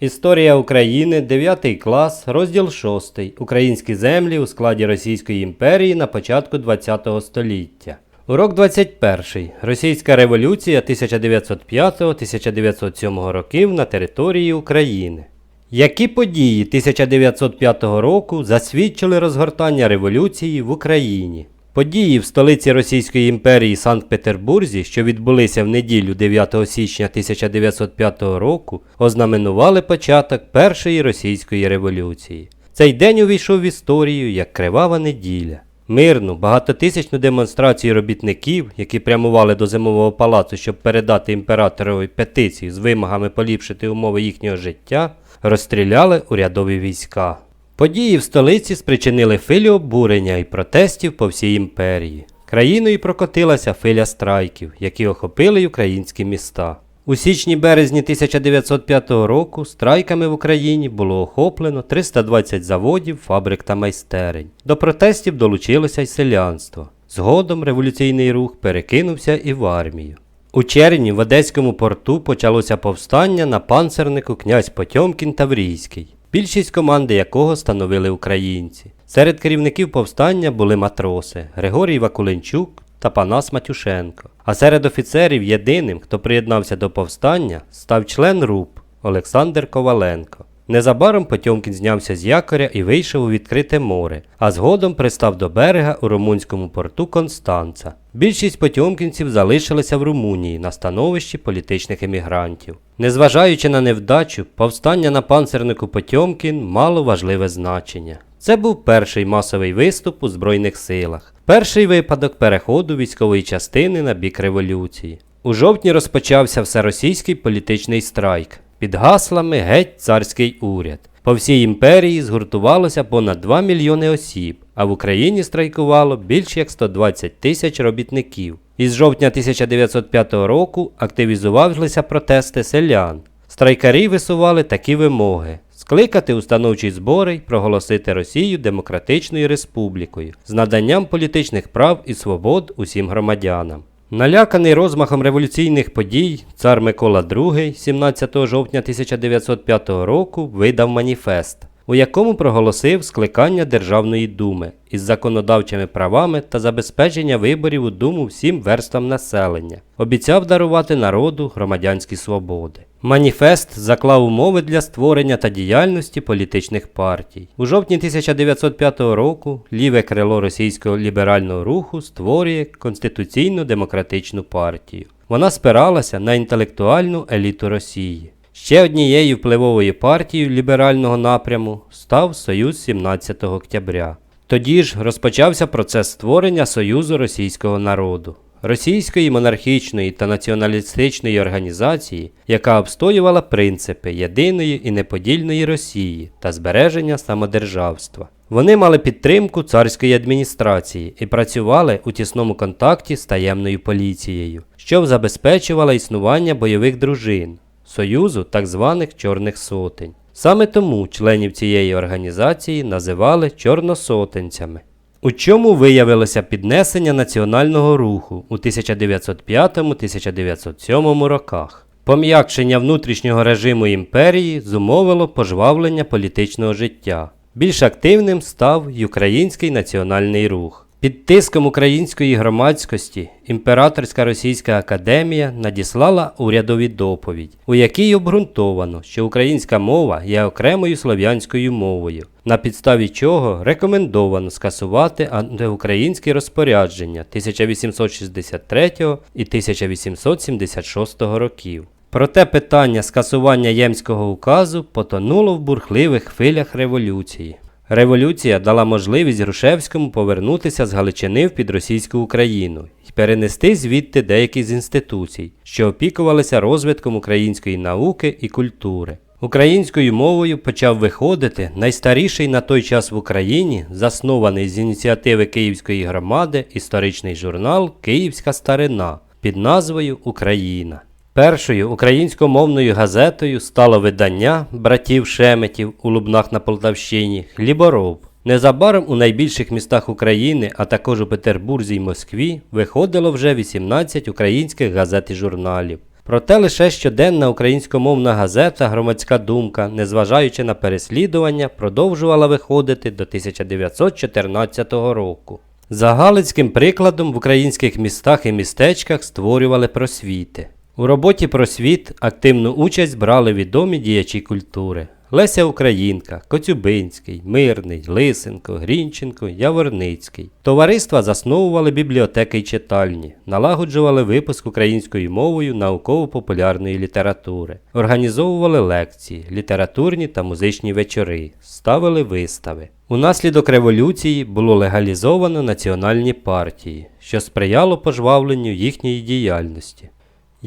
Історія України, 9 клас, розділ 6. Українські землі у складі Російської імперії на початку ХХ століття. Урок 21. Російська революція 1905-1907 років на території України. Які події 1905 року засвідчили розгортання революції в Україні? Події в столиці Російської імперії Санкт-Петербурзі, що відбулися в неділю 9 січня 1905 року, ознаменували початок Першої російської революції. Цей день увійшов в історію як кривава неділя. Мирну, багатотисячну демонстрацію робітників, які прямували до зимового палацу, щоб передати імператорові петицію з вимогами поліпшити умови їхнього життя, розстріляли урядові війська. Події в столиці спричинили хвилю обурення і протестів по всій імперії. Країною прокотилася хвиля страйків, які охопили українські міста. У січні-березні 1905 року страйками в Україні було охоплено 320 заводів, фабрик та майстерень. До протестів долучилося й селянство. Згодом революційний рух перекинувся і в армію. У червні в Одеському порту почалося повстання на панцернику князь Потьомкін Таврійський, більшість команди якого становили українці. Серед керівників повстання були матроси Григорій Вакуленчук та Панас Матюшенко. А серед офіцерів єдиним, хто приєднався до повстання, став член РУП Олександр Коваленко. Незабаром Потьомкін знявся з якоря і вийшов у відкрите море, а згодом пристав до берега у румунському порту Констанца. Більшість потьомкінців залишилися в Румунії на становищі політичних емігрантів. Незважаючи на невдачу, повстання на панцернику Потьомкін мало важливе значення. Це був перший масовий виступ у Збройних силах, перший випадок переходу військової частини на бік революції. У жовтні розпочався всеросійський політичний страйк під гаслами Геть царський уряд. По всій імперії згуртувалося понад 2 мільйони осіб, а в Україні страйкувало більш як 120 тисяч робітників. Із жовтня 1905 року активізувалися протести селян. Страйкарі висували такі вимоги: скликати установчі збори й проголосити Росію демократичною республікою з наданням політичних прав і свобод усім громадянам. Наляканий розмахом революційних подій, цар Микола II 17 жовтня 1905 року видав маніфест, у якому проголосив скликання Державної думи із законодавчими правами та забезпечення виборів у думу всім верствам населення, обіцяв дарувати народу громадянські свободи. Маніфест заклав умови для створення та діяльності політичних партій. У жовтні 1905 року ліве крило російського ліберального руху створює конституційну демократичну партію. Вона спиралася на інтелектуальну еліту Росії. Ще однією впливовою партією ліберального напряму став Союз 17 октября. Тоді ж розпочався процес створення Союзу російського народу, російської монархічної та націоналістичної організації, яка обстоювала принципи єдиної і неподільної Росії та збереження самодержавства. Вони мали підтримку царської адміністрації і працювали у тісному контакті з таємною поліцією, що забезпечувала існування бойових дружин. Союзу так званих Чорних Сотень. Саме тому членів цієї організації називали чорносотенцями. У чому виявилося піднесення національного руху у 1905-1907 роках? Пом'якшення внутрішнього режиму імперії зумовило пожвавлення політичного життя. Більш активним став й український національний рух. Під тиском української громадськості Імператорська Російська Академія надіслала урядові доповідь, у якій обґрунтовано, що українська мова є окремою слов'янською мовою, на підставі чого рекомендовано скасувати антиукраїнські розпорядження 1863 і 1876 років. Проте питання скасування Ємського указу потонуло в бурхливих хвилях революції. Революція дала можливість Грушевському повернутися з Галичини в підросійську Україну і перенести звідти деякі з інституцій, що опікувалися розвитком української науки і культури. Українською мовою почав виходити найстаріший на той час в Україні, заснований з ініціативи Київської громади, історичний журнал Київська старина під назвою Україна. Першою українськомовною газетою стало видання братів Шеметів у Лубнах на Полтавщині Хлібороб. Незабаром у найбільших містах України, а також у Петербурзі й Москві, виходило вже 18 українських газет і журналів. Проте лише щоденна українськомовна газета Громадська думка, незважаючи на переслідування, продовжувала виходити до 1914 року. За галицьким прикладом в українських містах і містечках створювали просвіти. У роботі просвіт активну участь брали відомі діячі культури. Леся Українка, Коцюбинський, Мирний, Лисенко, Грінченко, Яворницький. Товариства засновували бібліотеки й читальні, налагоджували випуск українською мовою науково-популярної літератури, організовували лекції, літературні та музичні вечори, ставили вистави. Унаслідок революції було легалізовано національні партії, що сприяло пожвавленню їхньої діяльності.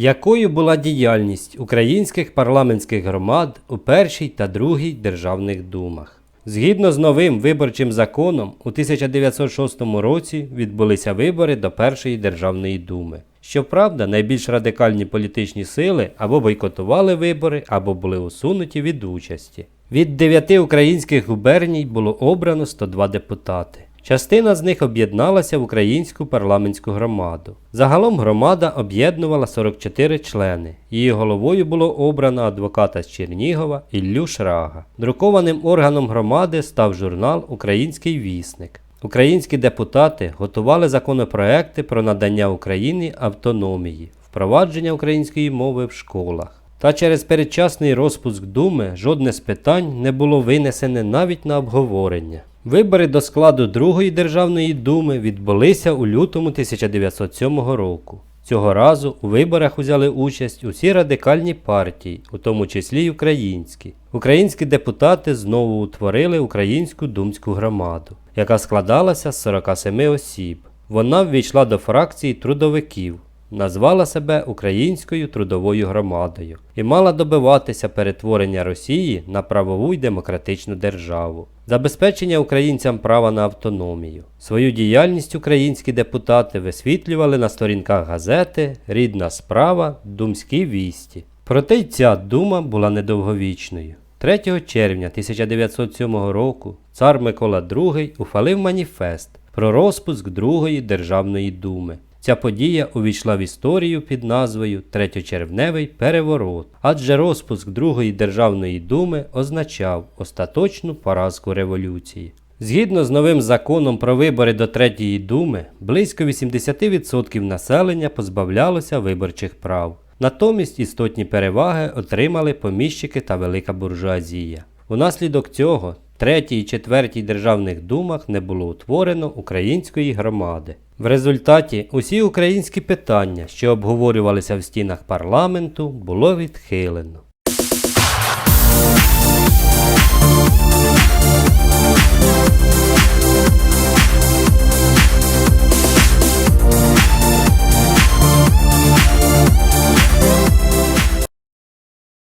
Якою була діяльність українських парламентських громад у першій та другій державних думах? Згідно з новим виборчим законом, у 1906 році відбулися вибори до першої державної думи. Щоправда, найбільш радикальні політичні сили або бойкотували вибори, або були усунуті від участі. Від дев'яти українських губерній було обрано 102 депутати. Частина з них об'єдналася в українську парламентську громаду. Загалом громада об'єднувала 44 члени. Її головою було обрано адвоката з Чернігова Іллю Шрага. Друкованим органом громади став журнал Український вісник. Українські депутати готували законопроекти про надання Україні автономії, впровадження української мови в школах. Та через передчасний розпуск Думи жодне з питань не було винесене навіть на обговорення. Вибори до складу Другої державної думи відбулися у лютому 1907 року. Цього разу у виборах узяли участь усі радикальні партії, у тому числі й українські. Українські депутати знову утворили Українську думську громаду, яка складалася з 47 осіб. Вона ввійшла до фракції трудовиків, назвала себе Українською трудовою громадою і мала добиватися перетворення Росії на правову й демократичну державу, забезпечення українцям права на автономію. Свою діяльність українські депутати висвітлювали на сторінках газети Рідна справа, Думські вісті. Проте й ця дума була недовговічною. 3 червня 1907 року цар Микола II ухвалив маніфест про розпуск Другої Державної думи. Ця подія увійшла в історію під назвою Третьочервневий переворот, адже розпуск Другої Державної думи означав остаточну поразку революції. Згідно з новим законом про вибори до Третьої думи, близько 80% населення позбавлялося виборчих прав. Натомість істотні переваги отримали поміщики та велика буржуазія. Унаслідок цього третій і четвертій державних думах не було утворено української громади. В результаті усі українські питання, що обговорювалися в стінах парламенту, було відхилено.